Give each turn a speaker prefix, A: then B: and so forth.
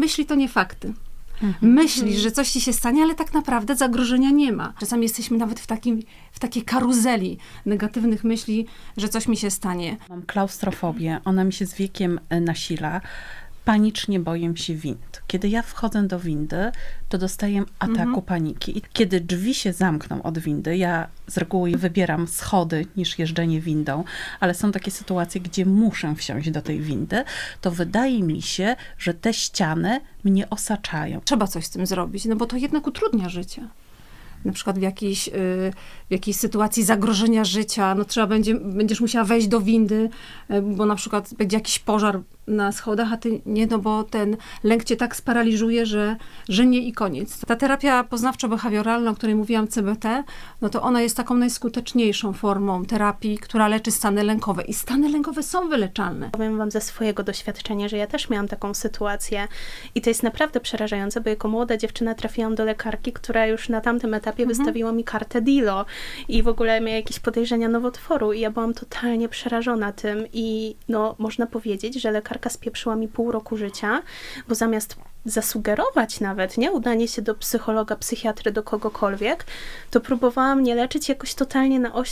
A: myśli to nie fakty. Myślisz, że coś ci się stanie, ale tak naprawdę zagrożenia nie ma. Czasami jesteśmy nawet w, takim, w takiej karuzeli negatywnych myśli, że coś mi się stanie.
B: Mam klaustrofobię, ona mi się z wiekiem e, nasila. Panicznie boję się wind. Kiedy ja wchodzę do windy, to dostaję ataku
A: Mhm.
B: paniki. I kiedy drzwi się zamkną od windy, ja z reguły wybieram schody niż jeżdżenie windą, ale są takie sytuacje, gdzie muszę wsiąść do tej windy, to wydaje mi się, że te ściany mnie osaczają.
A: Trzeba coś z tym zrobić, no bo to jednak utrudnia życie. Na przykład w jakiejś, y, w jakiejś sytuacji zagrożenia życia, no trzeba będzie, będziesz musiała wejść do windy, y, bo na przykład będzie jakiś pożar na schodach, a ty nie, no bo ten lęk cię tak sparaliżuje, że, że nie i koniec. Ta terapia poznawczo-behawioralna, o której mówiłam, CBT, no to ona jest taką najskuteczniejszą formą terapii, która leczy stany lękowe. I stany lękowe są wyleczalne.
C: Powiem wam ze swojego doświadczenia, że ja też miałam taką sytuację i to jest naprawdę przerażające, bo jako młoda dziewczyna trafiłam do lekarki, która już na tamtym etapie wystawiła mi kartę DILO i w ogóle miała jakieś podejrzenia nowotworu i ja byłam totalnie przerażona tym i no można powiedzieć, że lekarka spieprzyła mi pół roku życia, bo zamiast zasugerować nawet, nie, udanie się do psychologa, psychiatry, do kogokolwiek, to próbowała mnie leczyć jakoś totalnie na oślep